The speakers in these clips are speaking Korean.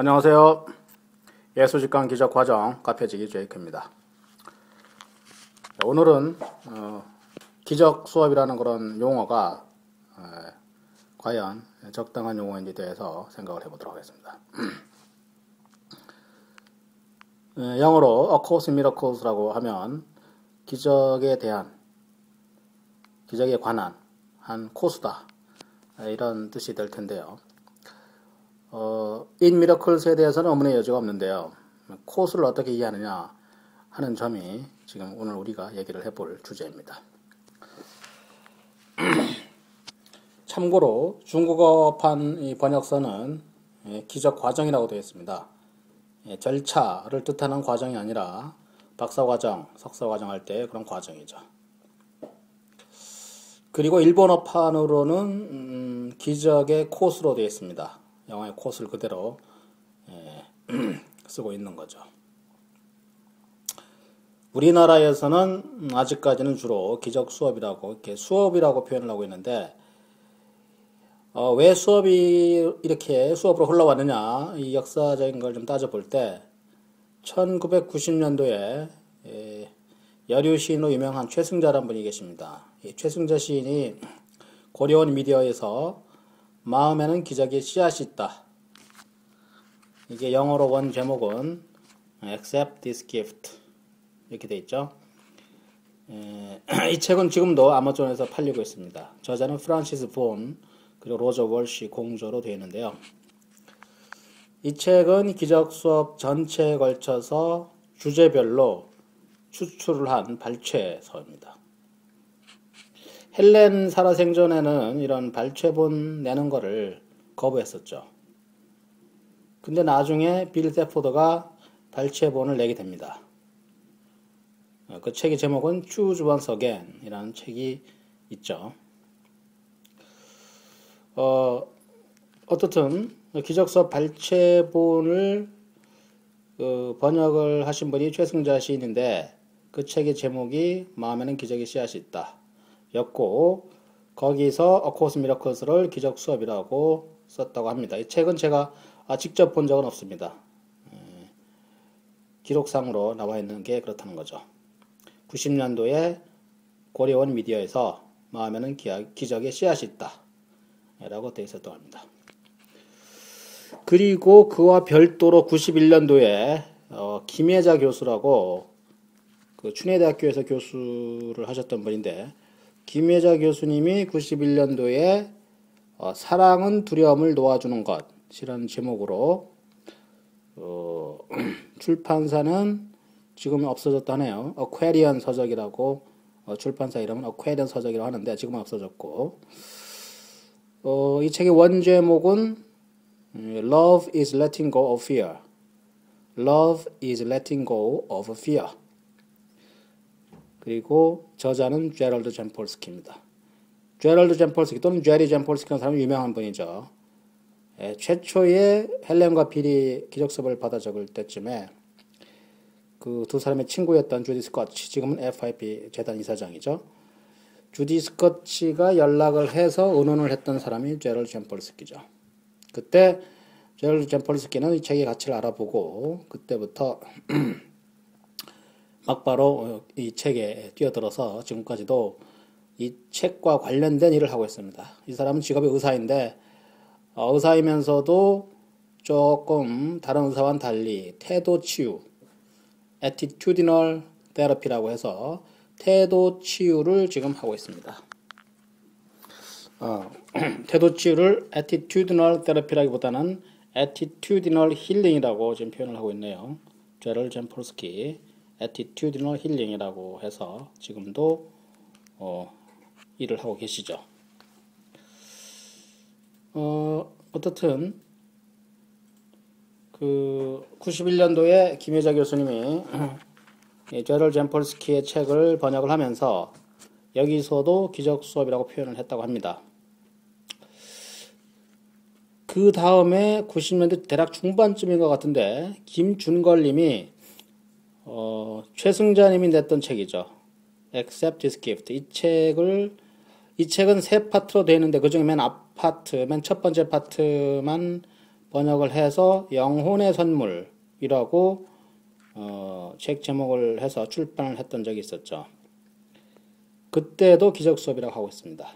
안녕하세요. 예수직관 기적 과정 카페지기 제이크입니다. 오늘은 어, 기적 수업이라는 그런 용어가 에, 과연 적당한 용어인지 대해서 생각을 해보도록 하겠습니다. 에, 영어로 A Course in Miracles라고 하면 기적에 대한 기적에 관한 한 코스다 이런 뜻이 될 텐데요. 어, miracles에 대해서는 어문의 여지가 없는데요. 코스를 어떻게 이해하느냐 하는 점이 지금 오늘 우리가 얘기를 해볼 주제입니다. 참고로 중국어판 번역서는 예, 기적 과정이라고 되어 있습니다. 예, 절차를 뜻하는 과정이 아니라 박사 과정, 석사 과정 할 때 그런 과정이죠. 그리고 일본어판으로는 음, 기적의 코스로 되어 있습니다. 영화의 코스를 그대로 예, 쓰고 있는 거죠. 우리나라에서는 아직까지는 주로 기적 수업이라고 이렇게 수업이라고 표현을 하고 있는데 어, 왜 수업이 이렇게 수업으로 흘러왔느냐 이 역사적인 걸 좀 따져볼 때 1990년도에 예, 여류 시인으로 유명한 최승자라는 분이 계십니다. 이 최승자 시인이 고려원 미디어에서 마음에는 기적의 씨앗이 있다. 이게 영어로 원 제목은 Accept this gift 이렇게 돼 있죠. 에, 이 책은 지금도 아마존에서 팔리고 있습니다. 저자는 프란시스 본 그리고 로저 월시 공저로 되어 있는데요. 이 책은 기적 수업 전체에 걸쳐서 주제별로 추출을 한 발췌서입니다. 헬렌 살아생전에는 이런 발췌본 내는 거를 거부했었죠. 근데 나중에 빌 세포드가 발췌본을 내게 됩니다. 어, 그 책의 제목은 Choose Once Again 이라는 책이 있죠. 어, 어떻든 기적서 발췌본을 그 번역을 하신 분이 최승자 시인인데 그 책의 제목이 마음에는 기적의 씨앗이 있다. 였고 거기서 어코스 미라클스를 기적 수업이라고 썼다고 합니다. 이 책은 제가 아, 직접 본 적은 없습니다. 기록상으로 나와 있는 게 그렇다는 거죠. 90년도에 고려원 미디어에서 마음에는 기적의 씨앗이 있다. 라고 되어 있었다고 합니다. 그리고 그와 별도로 91년도에 어, 김혜자 교수라고 그 춘해대학교에서 교수를 하셨던 분인데 김혜자 교수님이 91년도에 어, 사랑은 두려움을 놓아주는 것이라는 제목으로 어, 출판사는 지금 없어졌다네요. 어퀘리언 서적이라고 어, 출판사 이름은 어퀘리언 서적이라고 하는데 지금은 없어졌고 어, 이 책의 원제목은 Love is letting go of fear. Love is letting go of fear. 그리고 저자는 제럴드 젠폴스키입니다. 제럴드 젠폴스키 또는 제리 젠폴스키라는 사람이 유명한 분이죠. 예, 최초의 헬렌과 빌이 기적섭을 받아 적을 때쯤에 그 두 사람의 친구였던 주디 스코치, 지금은 FIP 재단 이사장이죠. 주디 스코치가 연락을 해서 의논을 했던 사람이 제럴드 젠폴스키죠. 그때 제럴드 젠폴스키는 이 책의 가치를 알아보고 그때부터 막바로 이 책에 뛰어들어서 지금까지도 이 책과 관련된 일을 하고 있습니다. 이 사람은 직업이 의사인데 어, 의사이면서도 조금 다른 의사와는 달리 태도 치유, attitudinal therapy라고 해서 태도 치유를 지금 하고 있습니다. 어, 태도 치유를 attitudinal therapy라기보다는 attitudinal healing이라고 지금 표현을 하고 있네요. 제럴 젠폴스키 attitudinal healing이라고 해서 지금도 어, 일을 하고 계시죠. 어, 어떻든 그 91년도에 김혜자 교수님이 제럴 젠폴스키의 책을 번역을 하면서 여기서도 기적 수업이라고 표현을 했다고 합니다. 그 다음에 90년대 대략 중반쯤인 것 같은데 김준걸 님이 어, 최승자님이 냈던 책이죠. Accept this gift. 이 책을 이 책은 세 파트로 되어 있는데 그중에 맨 앞파트, 맨 첫 번째 파트만 번역을 해서 영혼의 선물이라고 어, 책 제목을 해서 출판을 했던 적이 있었죠. 그때도 기적 수업이라고 하고 있습니다.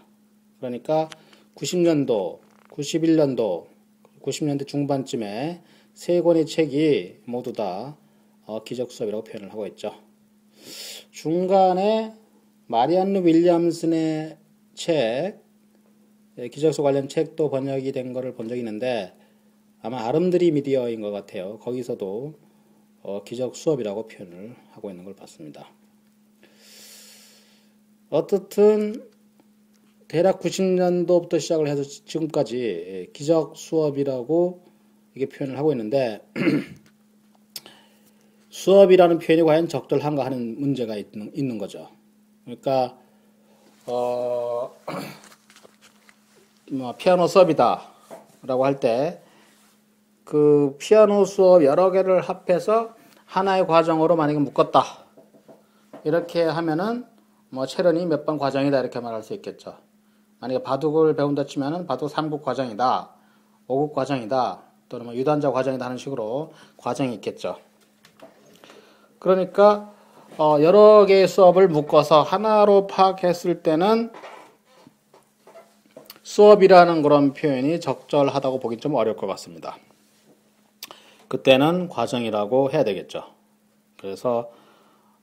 그러니까 90년도, 91년도, 90년대 중반쯤에 세 권의 책이 모두 다 어, 기적 수업이라고 표현을 하고 있죠. 중간에 마리안느 윌리엄슨의 책, 예, 기적수 관련 책도 번역이 된 것을 본 적이 있는데 아마 아름드리 미디어인 것 같아요. 거기서도 어, 기적 수업이라고 표현을 하고 있는 걸 봤습니다. 어떻든 대략 90년도부터 시작을 해서 지금까지 예, 기적 수업이라고 이게 표현을 하고 있는데 수업이라는 표현이 과연 적절한가 하는 문제가 있는, 있는 거죠. 그러니까 어, 뭐 피아노 수업이다라고 할 때 그 피아노 수업 여러 개를 합해서 하나의 과정으로 만약에 묶었다 이렇게 하면은 뭐 체련이 몇 번 과정이다 이렇게 말할 수 있겠죠. 만약에 바둑을 배운다 치면은 바둑 3국 과정이다, 5국 과정이다, 또는 뭐 유단자 과정이다 하는 식으로 과정이 있겠죠. 그러니까 어 여러 개의 수업을 묶어서 하나로 파악했을 때는 수업이라는 그런 표현이 적절하다고 보기 좀 어려울 것 같습니다. 그때는 과정이라고 해야 되겠죠. 그래서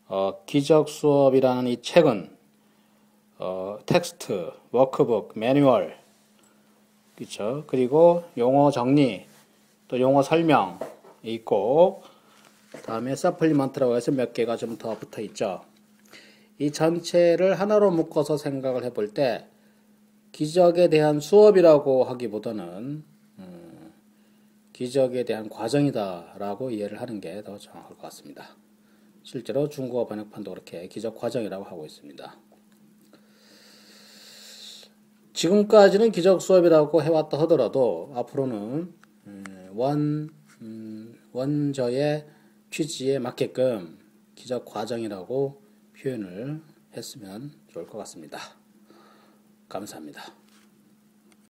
어, 기적 수업이라는 이 책은 어, 텍스트, 워크북, 매뉴얼, 그렇죠. 그리고 용어 정리, 또 용어 설명 있고, 다음에 서플리먼트라고 해서 몇 개가 좀 더 붙어 있죠. 이 전체를 하나로 묶어서 생각을 해볼 때 기적에 대한 수업이라고 하기보다는 음, 기적에 대한 과정이다라고 이해를 하는 게 더 정확할 것 같습니다. 실제로 중국어 번역판도 그렇게 기적 과정이라고 하고 있습니다. 지금까지는 기적 수업이라고 해왔다 하더라도 앞으로는 음, 원 음, 원저의 취지에 맞게끔 기적 과정이라고 표현을 했으면 좋을 것 같습니다. 감사합니다.